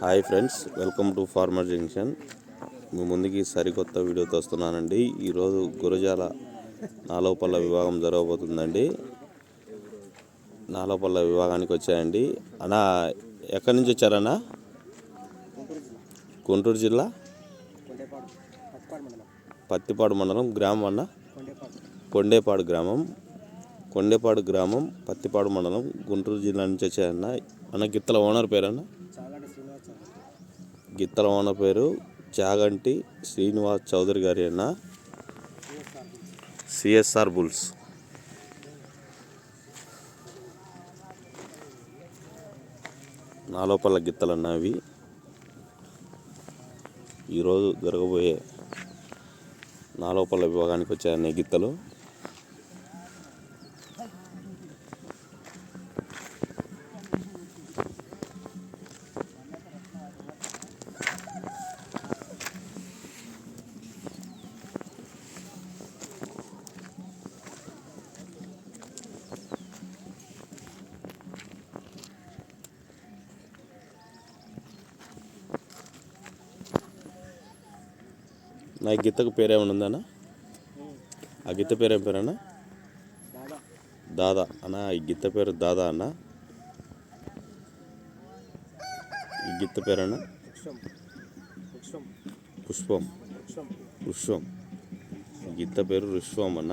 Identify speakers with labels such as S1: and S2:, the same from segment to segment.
S1: Hi friends welcome to farmer junction. మీ ముందుకి సరికొత్త వీడియోతో వస్తున్నానండి. ఈరోజు గురజాల నాలోపల్ల విభాగం జరగబోతుందండి. నాలోపల్ల విభాగానికి వచ్చాయండి. అన్నా ఎక్కడి నుంచి వచ్చారన్నా? గుంటూరు జిల్లా? పత్తిపాడు మండలం గ్రామం అన్న?
S2: కొండేపాడు
S1: గ్రామం. కొండేపాడు గ్రామం పత్తిపాడు మండలం గుంటూరు జిల్లా నుంచి వచ్చాయన్న అన్న గిత్తల ఓనర్ పేరన్నా?
S2: చౌదరి
S1: గిత్తల పేరు. చాగంటి శ్రీనివాస్ చౌదరి గారి అన్న.
S2: CSR
S1: bulls. నాలోపల్ల గిత్తలు అన్న అవి. ఈరోజు జరగబోయే నాలోపల్ల విభాగానికి వచ్చాయన్న గిత్తలు. నా ఈ గిత్తకు పేరేమైనా ఉందన్నా ఆ గిత్త పేరేం పేరన్నా
S2: దాదా
S1: దాదా అన్న ఈ గిత్త పేరు దాదా అన్న. ఈ గిత్త పేరన్నా
S2: పుష్పం పుష్పం.
S1: పుష్పం. ఈ గిత్త పేరు ఋష్వం అన్న.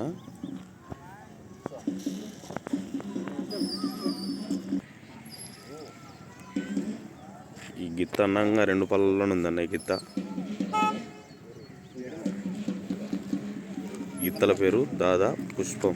S1: ఈ గిత్త అన్నంగా రెండు పళ్ళలోనే ఉందన్న ఈ గిత్త. గిత్తల పేరు దాదా పుష్పం.